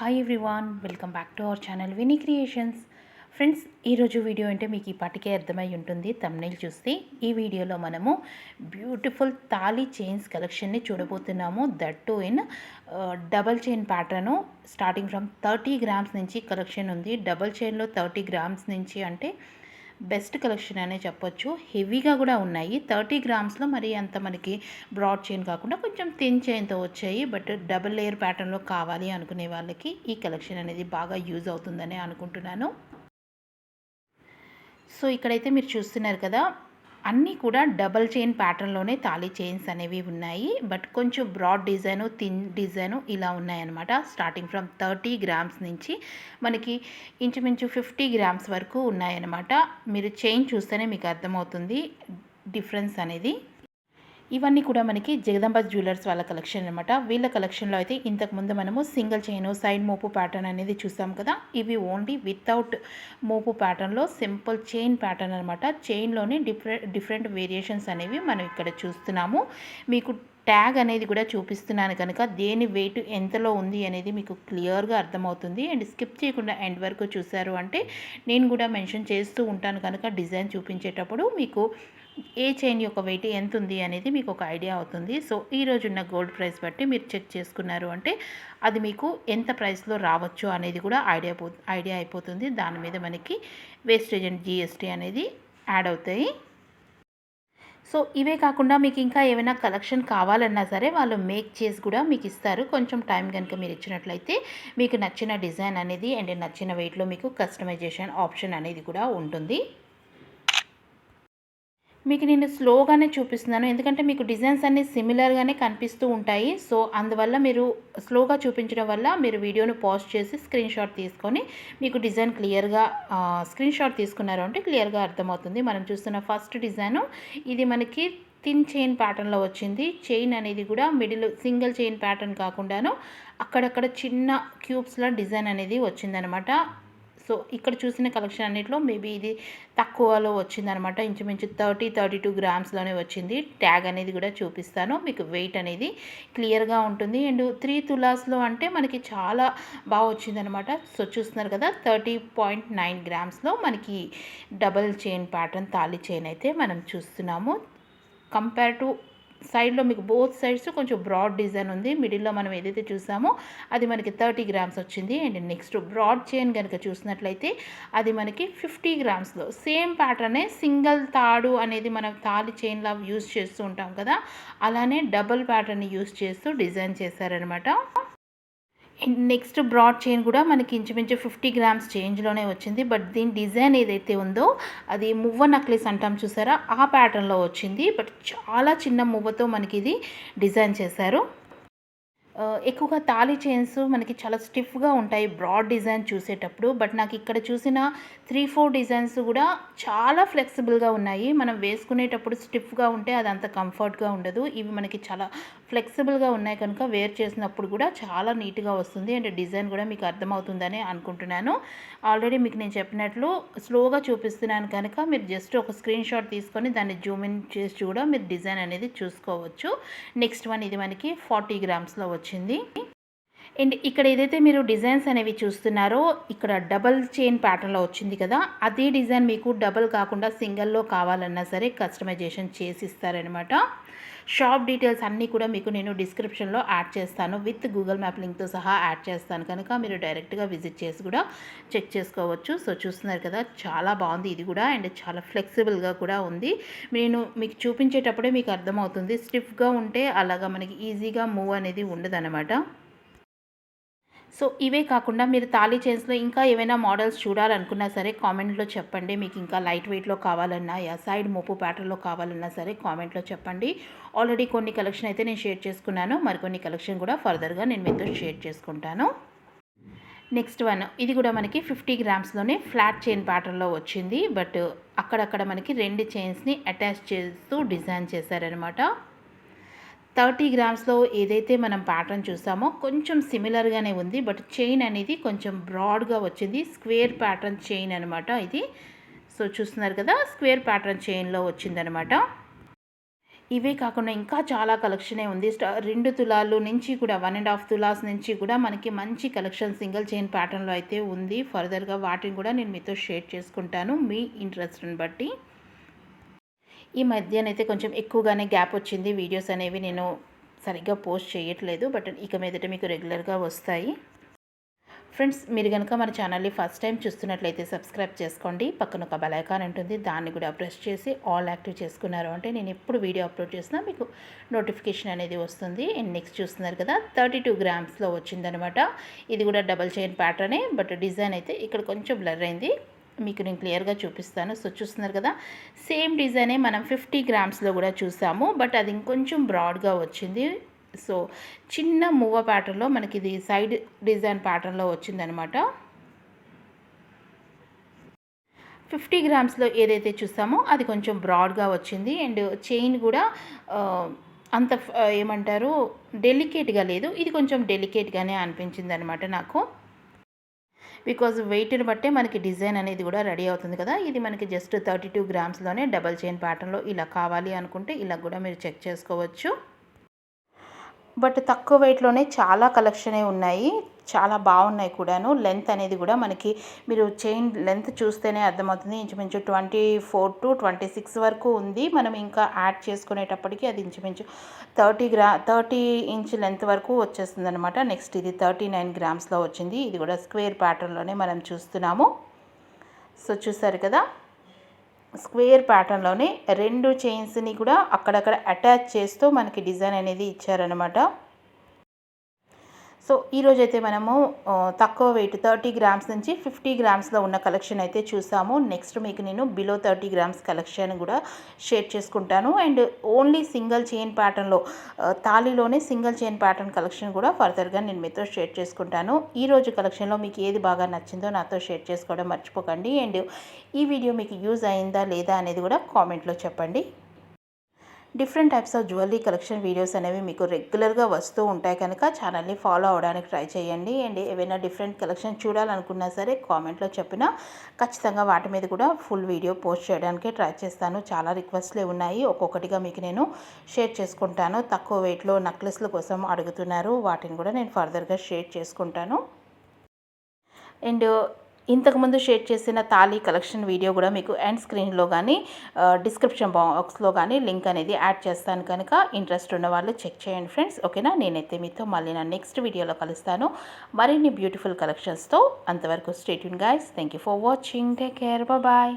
Hi everyone welcome back to our channel Vini creations friends ఈరోజు video అంటే మీకు ఈ పాటికే అర్థమై ఉంటుంది. తమ్నైల్ చూస్తే ఈ వీడియోలో మనము బ్యూటిఫుల్ తాళీ చైన్స్ కలెక్షన్ని చూడబోతున్నాము. That to in double chain pattern starting from thirty grams నుంచి కలెక్షన్ ఉంది. డబల్ చైన్లో థర్టీ గ్రామ్స్ నుంచి అంటే బెస్ట్ కలెక్షన్ అనే చెప్పొచ్చు. హెవీగా కూడా ఉన్నాయి. థర్టీ గ్రామ్స్లో మరి అంత మనకి బ్రాడ్ చైన్ కాకుండా కొంచెం థిన్ చైన్తో వచ్చాయి. బట్ డబుల్ లేయర్ ప్యాటర్న్లో కావాలి అనుకునే వాళ్ళకి ఈ కలెక్షన్ అనేది బాగా యూజ్ అవుతుందని అనుకుంటున్నాను. సో ఇక్కడైతే మీరు చూస్తున్నారు కదా అన్నీ కూడా డబల్ చైన్ ప్యాటర్న్లోనే తాళీ చైన్స్ అనేవి ఉన్నాయి. బట్ కొంచెం బ్రాడ్ డిజైను థిన్ డిజైను ఇలా ఉన్నాయన్నమాట. స్టార్టింగ్ ఫ్రమ్ థర్టీ గ్రామ్స్ నుంచి మనకి ఇంచుమించు ఫిఫ్టీ గ్రామ్స్ వరకు ఉన్నాయన్నమాట. మీరు చైన్ చూస్తేనే మీకు అర్థమవుతుంది డిఫరెన్స్ అనేది. ఇవన్నీ కూడా మనకి జగదంబ జ్యువెలర్స్ వాళ్ళ కలెక్షన్ అనమాట వీళ్ళ కలెక్షన్లో అయితే ఇంతకుముందు మనము సింగిల్ చైన్ సైడ్ మోపు ప్యాటర్న్ అనేది చూసాం కదా. ఇవి ఓన్లీ వితౌట్ మోపు ప్యాటర్న్లో సింపుల్ చైన్ ప్యాటర్న్ అనమాట చైన్లోనే డిఫరెంట్ డిఫరెంట్ వేరియేషన్స్ అనేవి మనం ఇక్కడ చూస్తున్నాము. మీకు ట్యాగ్ అనేది కూడా చూపిస్తున్నాను కనుక దేని వెయిట్ ఎంతలో ఉంది అనేది మీకు క్లియర్గా అర్థమవుతుంది. అండ్ స్కిప్ చేయకుండా ఎండ్ వరకు చూశారు అంటే నేను కూడా మెన్షన్ చేస్తూ ఉంటాను కనుక డిజైన్ చూపించేటప్పుడు మీకు ఏ చైన్ యొక్క వెయిట్ ఎంత ఉంది అనేది మీకు ఒక ఐడియా అవుతుంది. సో ఈ రోజున్న గోల్డ్ ప్రైస్ బట్టి మీరు చెక్ చేసుకున్నారు అంటే అది మీకు ఎంత ప్రైస్లో రావచ్చు అనేది కూడా ఐడియా పో ఐడియా అయిపోతుంది. దాని మీద మనకి వేస్టేజ్ అండ్ జిఎస్టీ అనేది యాడ్ అవుతాయి. సో ఇవే కాకుండా మీకు ఇంకా ఏమైనా కలెక్షన్ కావాలన్నా సరే వాళ్ళు మేక్ చేసి కూడా మీకు ఇస్తారు. కొంచెం టైం కనుక మీరు ఇచ్చినట్లయితే మీకు నచ్చిన డిజైన్ అనేది అండ్ నచ్చిన వెయిట్లో మీకు కస్టమైజేషన్ ఆప్షన్ అనేది కూడా ఉంటుంది. మీకు నేను స్లోగానే చూపిస్తున్నాను. ఎందుకంటే మీకు డిజైన్స్ అన్నీ సిమిలర్గానే కనిపిస్తూ ఉంటాయి. సో అందువల్ల మీరు స్లోగా చూపించడం వల్ల మీరు వీడియోను పాజ్ చేసి స్క్రీన్ షాట్ తీసుకొని మీకు డిజైన్ క్లియర్గా స్క్రీన్ షాట్ తీసుకున్నారు అంటే క్లియర్గా అర్థమవుతుంది. మనం చూస్తున్న ఫస్ట్ డిజైను ఇది మనకి థిన్ చైన్ ప్యాటర్న్లో వచ్చింది. చైన్ అనేది కూడా మిడిల్ సింగిల్ చైన్ ప్యాటర్న్ కాకుండాను అక్కడక్కడ చిన్న క్యూబ్స్లో డిజైన్ అనేది వచ్చిందనమాట. సో ఇక్కడ చూసిన కలెక్షన్ అన్నింటిలో మేబీ ఇది తక్కువలో వచ్చిందనమాట. ఇంచుమించు థర్టీ థర్టీ టూ గ్రామ్స్లోనే వచ్చింది. ట్యాగ్ అనేది కూడా చూపిస్తాను. మీకు వెయిట్ అనేది క్లియర్గా ఉంటుంది. అండ్ త్రీ తులాస్లో అంటే మనకి చాలా బాగా వచ్చిందనమాట. సో చూస్తున్నారు కదా థర్టీ పాయింట్ నైన్ గ్రామ్స్లో మనకి డబల్ చైన్ ప్యాటర్న్ తాళి చైన్ అయితే మనం చూస్తున్నాము. కంపేర్ టు సైడ్లో మీకు బోత్ సైడ్స్ కొంచెం బ్రాడ్ డిజైన్ ఉంది. మిడిల్లో మనం ఏదైతే చూసామో అది మనకి థర్టీ గ్రామ్స్ వచ్చింది. అండ్ నెక్స్ట్ బ్రాడ్ చైన్ కనుక చూసినట్లయితే అది మనకి ఫిఫ్టీ గ్రామ్స్లో. సేమ్ ప్యాటర్నే సింగిల్ తాడు అనేది మనం తాళి చైన్లా యూజ్ చేస్తూ ఉంటాం కదా. అలానే డబుల్ ప్యాటర్న్ యూజ్ చేస్తూ డిజైన్ చేశారనమాట నెక్స్ట్ బ్రాడ్ చైన్ కూడా మనకి ఇంచుమించు ఫిఫ్టీ గ్రామ్స్ చేంజ్లోనే వచ్చింది. బట్ దీని డిజైన్ ఏదైతే ఉందో అది మువ్వ నక్లెస్ అంటాం చూసారా? ఆ ప్యాటర్న్లో వచ్చింది. బట్ చాలా చిన్న మువ్వతో మనకి ఇది డిజైన్ చేశారు. ఎక్కువగా తాళీ చైన్స్ మనకి చాలా స్టిఫ్గా ఉంటాయి బ్రాడ్ డిజైన్ చూసేటప్పుడు. బట్ నాకు ఇక్కడ చూసిన త్రీ ఫోర్ డిజైన్స్ కూడా చాలా ఫ్లెక్సిబుల్గా ఉన్నాయి. మనం వేసుకునేటప్పుడు స్టిఫ్గా ఉంటే అది అంత కంఫర్ట్గా ఉండదు. ఇవి మనకి చాలా ఫ్లెక్సిబుల్గా ఉన్నాయి కనుక వేర్ చేసినప్పుడు కూడా చాలా నీట్గా వస్తుంది. అండ్ డిజైన్ కూడా మీకు అర్థమవుతుందని అనుకుంటున్నాను. ఆల్రెడీ మీకు నేను చెప్పినట్లు స్లోగా చూపిస్తున్నాను కనుక మీరు జస్ట్ ఒక స్క్రీన్ షాట్ తీసుకొని దాన్ని జూమ్ ఇన్ చేసి కూడా మీరు డిజైన్ అనేది చూసుకోవచ్చు. నెక్స్ట్ వన్ ఇది మనకి ఫార్టీ గ్రామ్స్లో వచ్చింది. అండ్ ఇక్కడ ఏదైతే మీరు డిజైన్స్ అనేవి చూస్తున్నారో ఇక్కడ డబల్ చైన్ ప్యాటర్న్లో వచ్చింది కదా అదే డిజైన్ మీకు డబల్ కాకుండా సింగిల్లో కావాలన్నా సరే కస్టమైజేషన్ చేసి ఇస్తారనమాట షాప్ డీటెయిల్స్ అన్నీ కూడా మీకు నేను డిస్క్రిప్షన్లో యాడ్ చేస్తాను. విత్ గూగుల్ మ్యాప్ లింక్తో సహా యాడ్ చేస్తాను. కనుక మీరు డైరెక్ట్గా విజిట్ చేసి కూడా చెక్ చేసుకోవచ్చు. సో చూస్తున్నారు కదా చాలా బాగుంది ఇది కూడా. అండ్ చాలా ఫ్లెక్సిబుల్గా కూడా ఉంది. నేను మీకు చూపించేటప్పుడే మీకు అర్థమవుతుంది. స్టిఫ్గా ఉంటే అలాగా మనకి ఈజీగా మూవ్ అనేది ఉండదన్నమాట. సో ఇవే కాకుండా మీరు తాళీ చైన్స్లో ఇంకా ఏమైనా మోడల్స్ చూడాలనుకున్నా సరే కామెంట్లో చెప్పండి. మీకు ఇంకా లైట్ వెయిట్లో కావాలన్నా యా సైడ్ మోపు ప్యాటర్న్లో కావాలన్నా సరే కామెంట్లో చెప్పండి. ఆల్రెడీ కొన్ని కలెక్షన్ అయితే నేను షేర్ చేసుకున్నాను. మరికొన్ని కలెక్షన్ కూడా ఫర్దర్గా నేను మీతో షేర్ చేసుకుంటాను. నెక్స్ట్ వన్ ఇది కూడా మనకి ఫిఫ్టీ గ్రామ్స్లోనే ఫ్లాట్ చైన్ ప్యాటర్న్లో వచ్చింది. బట్ అక్కడక్కడ మనకి రెండు చైన్స్ని అటాచ్ చేస్తూ డిజైన్ చేశారనమాట థర్టీ గ్రామ్స్లో ఏదైతే మనం ప్యాటర్న్ చూసామో కొంచెం సిమిలర్గానే ఉంది బట్ చైన్ అనేది కొంచెం బ్రాడ్గా వచ్చింది. స్క్వేర్ ప్యాటర్న్ చైన్ అనమాట ఇది. సో చూస్తున్నారు కదా స్క్వేర్ ప్యాటర్న్ చైన్లో వచ్చిందనమాట ఇవే కాకుండా ఇంకా చాలా కలెక్షనే ఉంది. రెండు తులాలు నుంచి కూడా వన్ అండ్ హాఫ్ తులాస్ నుంచి కూడా మనకి మంచి కలెక్షన్ సింగిల్ చైన్ ప్యాటర్న్లో అయితే ఉంది. ఫర్దర్గా వాటిని కూడా నేను మీతో షేర్ చేసుకుంటాను మీ ఇంట్రెస్ట్ని బట్టి. ఈ మధ్యనైతే కొంచెం ఎక్కువగానే గ్యాప్ వచ్చింది. వీడియోస్ అనేవి నేను సరిగ్గా పోస్ట్ చేయట్లేదు. బట్ ఇక మీదట మీకు రెగ్యులర్గా వస్తాయి. ఫ్రెండ్స్ మీరు కనుక మన ఛానల్ని ఫస్ట్ టైం చూస్తున్నట్లయితే సబ్స్క్రైబ్ చేసుకోండి. పక్కన ఒక బెల్ ఉంటుంది. దాన్ని కూడా ప్రెస్ చేసి ఆల్ యాక్టివ్ చేసుకున్నారు అంటే నేను ఎప్పుడు వీడియో అప్లోడ్ చేసినా మీకు నోటిఫికేషన్ అనేది వస్తుంది. అండ్ నెక్స్ట్ చూస్తున్నారు కదా థర్టీ టూ గ్రామ్స్లో వచ్చిందనమాట. ఇది కూడా డబల్ చైన్ ప్యాటర్నే. బట్ డిజైన్ అయితే ఇక్కడ కొంచెం బ్లర్ అయింది. మీకు నేను క్లియర్గా చూపిస్తాను. సో చూస్తున్నారు కదా సేమ్ డిజైనే మనం ఫిఫ్టీ గ్రామ్స్లో కూడా చూసాము. బట్ అది ఇంకొంచెం బ్రాడ్గా వచ్చింది. సో చిన్న మూవ ప్యాటర్న్లో మనకి ఇది సైడ్ డిజైన్ ప్యాటర్న్లో వచ్చిందనమాట. ఫిఫ్టీ గ్రామ్స్లో ఏదైతే చూసామో అది కొంచెం బ్రాడ్గా వచ్చింది. అండ్ చైన్ కూడా అంత ఏమంటారు డెలికేట్గా లేదు. ఇది కొంచెం డెలికేట్గానే అనిపించింది అనమాట నాకు. బికాజ్ వెయిట్ని బట్టే మనకి డిజైన్ అనేది కూడా రెడీ అవుతుంది కదా. ఇది మనకి జస్ట్ థర్టీ టూ గ్రామ్స్లోనే డబల్ చైన్ ప్యాటర్న్లో ఇలా కావాలి అనుకుంటే ఇలా కూడా మీరు చెక్ చేసుకోవచ్చు. బట్ తక్కువ వెయిట్లోనే చాలా కలెక్షనే ఉన్నాయి. చాలా బాగున్నాయి కూడాను. లెంత్ అనేది కూడా మనకి మీరు చైన్ లెంత్ చూస్తేనే అర్థమవుతుంది. ఇంచుమించు twenty four to twenty six వరకు ఉంది. మనం ఇంకా యాడ్ చేసుకునేటప్పటికి అది ఇంచుమించు thirty gram thirty inch length వరకు వచ్చేస్తుంది అనమాట నెక్స్ట్ ఇది థర్టీ నైన్ గ్రామ్స్లో వచ్చింది. ఇది కూడా స్క్వేర్ ప్యాటర్న్లోనే మనం చూస్తున్నాము. సో చూసారు కదా? స్క్వేర్ ప్యాటర్న్లోనే రెండు చైన్స్ని కూడా అక్కడక్కడ అటాచ్ చేస్తూ మనకి డిజైన్ అనేది ఇచ్చారనమాట సో ఈరోజు అయితే మనము తక్కువ వెయిట్ థర్టీ గ్రామ్స్ నుంచి ఫిఫ్టీ గ్రామ్స్లో ఉన్న కలెక్షన్ అయితే చూసాము. నెక్స్ట్ మీకు నేను బిలో థర్టీ గ్రామ్స్ కలెక్షన్ కూడా షేర్ చేసుకుంటాను. అండ్ ఓన్లీ సింగిల్ చైన్ ప్యాటర్న్లో తాళిలోనే సింగిల్ చైన్ ప్యాటర్న్ కలెక్షన్ కూడా ఫర్దర్గా నేను మీతో షేర్ చేసుకుంటాను. ఈరోజు కలెక్షన్లో మీకు ఏది బాగా నచ్చిందో నాతో షేర్ చేసుకోవడం మర్చిపోకండి. అండ్ ఈ వీడియో మీకు యూజ్ అయిందా లేదా అనేది కూడా కామెంట్లో చెప్పండి. Different types of jewellery collection videos అనేవి మీకు రెగ్యులర్గా వస్తూ ఉంటాయి కనుక ఛానల్ని ఫాలో అవడానికి ట్రై చేయండి. అండ్ ఏవైనా డిఫరెంట్ కలెక్షన్ చూడాలనుకున్నా సరే కామెంట్లో చెప్పినా ఖచ్చితంగా వాటి మీద కూడా ఫుల్ వీడియో పోస్ట్ చేయడానికి ట్రై చేస్తాను. చాలా రిక్వెస్ట్లే ఉన్నాయి. ఒక్కొక్కటిగా మీకు నేను షేర్ చేసుకుంటాను. తక్కువ వెయిట్లో నెక్లెస్ల కోసం అడుగుతున్నారు. వాటిని కూడా నేను ఫర్దర్గా షేర్ చేసుకుంటాను. అండ్ ఇంతకుముందు షేర్ చేసిన తాళీ కలెక్షన్ వీడియో కూడా మీకు ఎండ్ స్క్రీన్లో కానీ డిస్క్రిప్షన్ బాక్స్లో కానీ లింక్ అనేది యాడ్ చేస్తాను కనుక ఇంట్రెస్ట్ ఉన్న వాళ్ళు చెక్ చేయండి ఫ్రెండ్స్ ఓకేనా? నేనైతే మీతో మళ్ళీ నా నెక్స్ట్ వీడియోలో కలుస్తాను. మరిన్ని బ్యూటిఫుల్ కలెక్షన్స్తో అంతవరకు stay tuned guys thank you for watching take care bye